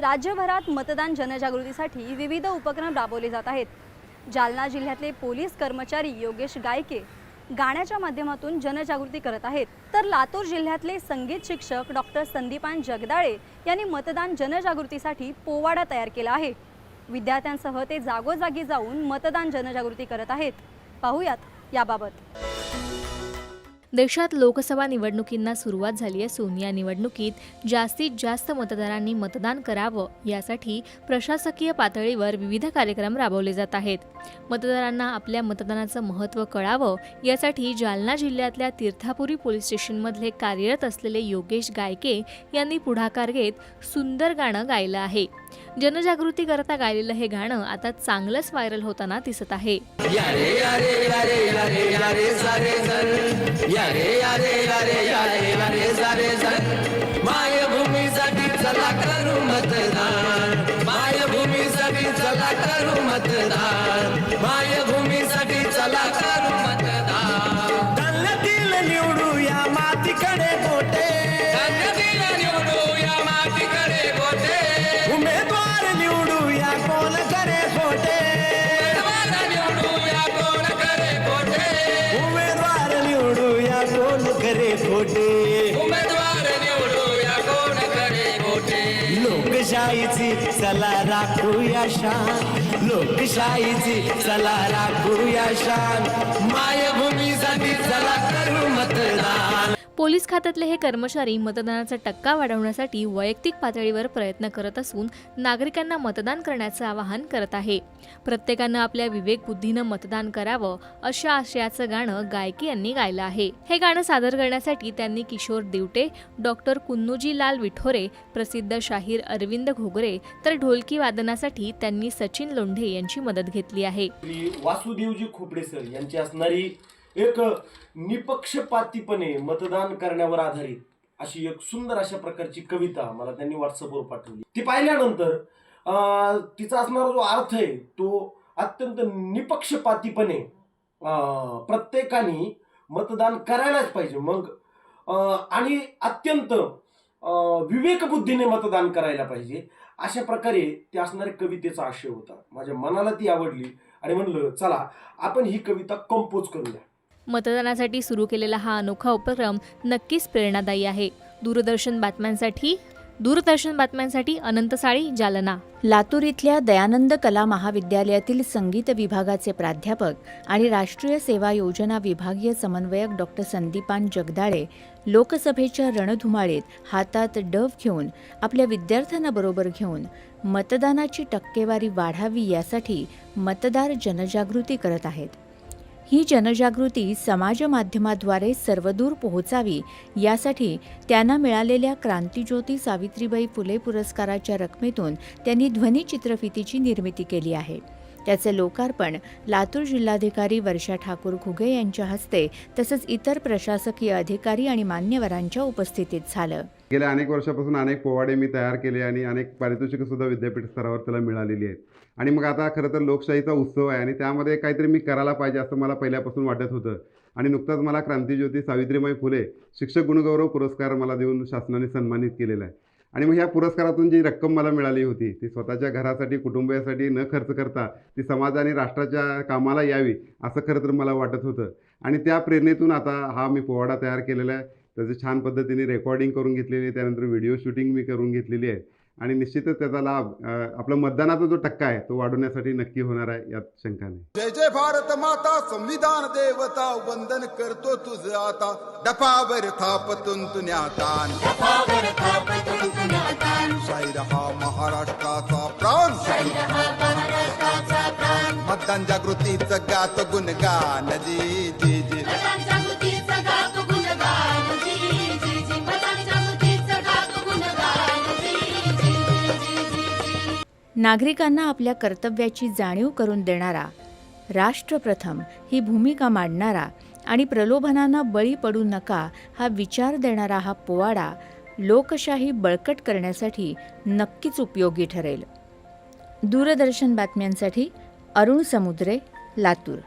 राज्यभरात मतदान जनजागृतीसाठी विविध उपक्रम राबवले जात आहेत. जालना जिल्ह्यातले पोलीस कर्मचारी योगेश गायके गाण्याच्या माध्यमातून जनजागृती करत आहेत. तर लातूर जिल्ह्यातले संगीत शिक्षक डॉक्टर संदीपान जगदाळे यांनी मतदान जनजागृतीसाठी पोवाडा तयार केला आहे. विद्यार्थ्यांसह ते जागोजागी जाऊन मतदान जनजागृती करत आहेत. पाहूयात याबाबत. देशात लोकसभा निवडणुकींना सुरुवात झाली असून या निवडणुकीत जास्तीत जास्त मतदारांनी मतदान करावं यासाठी प्रशासकीय पातळीवर विविध कार्यक्रम राबवले जात आहेत. मतदारांना आपल्या मतदानाचं महत्त्व कळावं यासाठी जालना जिल्ह्यातल्या तीर्थापुरी पोलीस स्टेशनमधले कार्यरत असलेले योगेश गायके यांनी पुढाकार घेत सुंदर गाणं गायलं आहे. जनजागृती करता गायलेलं हे गाणं आता चांगलंच व्हायरल होताना दिसत आहे. चला करू मतदान. खोटे उमेदवार निवडूया कोण करे गोटे? लोकशाहीची चला राखूया शान. लोकशाहीची चला राखूया शान. मायभूमीसाठी चला करू मतदान. पोलीस खात्यातले हे कर्मचारी मतदानाचा टक्का वाढवण्यासाठी वैयक्तिक पातळीवर प्रयत्न करत असून नागरिकांना मतदान करण्याचं आवाहन करत आहे. प्रत्येकानं आपल्या विवेकबुद्धीनं मतदान करावं अशा आशयाचं गाणं गायकी यांनी गायलं आहे. हे गाणं सादर करण्यासाठी त्यांनी किशोर दिवटे डॉक्टर कुन्नूजी लाल विठोरे प्रसिद्ध शाहीर अरविंद घोगरे तर ढोलकी वादनासाठी त्यांनी सचिन लोंढे यांची मदत घेतली आहे. वासुदेवजी खोपडे सर यांची असणारी एक निपक्षपातीपणे मतदान करण्यावर आधारित अशी एक सुंदर अशा प्रकारची कविता मला त्यांनी व्हॉट्सअपवर पाठवली. ती पाहिल्यानंतर तिचा असणारा जो अर्थ आहे तो अत्यंत निपक्षपातीपणे प्रत्येकाने मतदान करायलाच पाहिजे. मग आणि अत्यंत विवेकबुद्धीने मतदान करायला पाहिजे. अशा प्रकारे ते असणाऱ्या कवितेचा आशय होता. माझ्या मनाला ती आवडली आणि म्हणलं चला आपण ही कविता कंपोज करूया. मतदानासाठी सुरू केलेला हा अनोखा उपक्रम नक्कीच प्रेरणादायी आहे. दूरदर्शन बातम्यांसाठी दूरदर्शन बातम्यांसाठी अनंत साळी जालना. लातूर इथल्या दयानंद कला महाविद्यालयातील संगीत विभागाचे प्राध्यापक आणि राष्ट्रीय सेवा योजना विभागीय समन्वयक डॉक्टर संदीपान जगदाळे लोकसभेच्या रणधुमाळीत हातात डव घेऊन आपल्या विद्यार्थ्यांना बरोबर घेऊन मतदानाची टक्केवारी वाढावी यासाठी मतदार जनजागृती करत आहेत. ही जनजागृती समाज माध्यमाद्वारे सर्वदूर पोहोचावी यासाठी त्यांना मिळालेल्या क्रांतिज्योती सावित्रीबाई फुले पुरस्काराच्या रकमेतून त्यांनी ध्वनिचित्रफितीची निर्मिती केली आहे. त्याचे लोकार्पण लातूर जिल्हाधिकारी वर्षा ठाकूर घुगे यांच्या हस्ते तसंच इतर प्रशासकीय अधिकारी आणि मान्यवरांच्या उपस्थितीत झालं. गेल्या अनेक वर्षापासून अनेक पोवाडे मी तयार केले आणि अनेक पारितोषिकसुद्धा विद्यापीठ स्तरावर त्याला मिळालेली आहेत. आणि मग आता खरं तर लोकशाहीचा उत्सव आहे आणि त्यामध्ये काहीतरी मी करायला पाहिजे असं मला पहिल्यापासून वाटत होतं. आणि नुकताच मला क्रांतीज्योती सावित्रीबाई फुले शिक्षक गुणगौरव पुरस्कार मला देऊन शासनाने सन्मानित केलेला आहे. आणि मग ह्या पुरस्कारातून जी रक्कम मला मिळाली होती ती स्वतःच्या घरासाठी कुटुंबियासाठी न खर्च करता ती समाज आणि राष्ट्राच्या कामाला यावी असं खरं तर मला वाटत होतं. आणि त्या प्रेरणेतून आता हा मी पोवाडा तयार केलेला आहे. त्याची छान पद्धतीने रेकॉर्डिंग करून घेतलेली आहे. त्यानंतर व्हिडिओ शूटिंग मी करून घेतलेली आहे. आणि निश्चितच त्याचा लाभ आपला मतदानाचा जो टक्का आहे तो वाढवण्यासाठी नक्की होणार आहे यात शंका नाही. जय जय भारत माता संविधान देवता वंदन करतो तुझ आता. डपावर थापतून तुन्यातान. शाहीर हा महाराष्ट्राचा प्राण. मतदान जागृतीचं गात गुणगान. जी जी जी. नागरिकांना आपल्या कर्तव्याची जाणीव करून देणारा राष्ट्रप्रथम ही भूमिका मांडणारा आणि प्रलोभनांना बळी पडू नका हा विचार देणारा हा पोवाडा लोकशाही बळकट करण्यासाठी नक्कीच उपयोगी ठरेल. दूरदर्शन बातम्यांसाठी अरुण समुद्रे लातूर.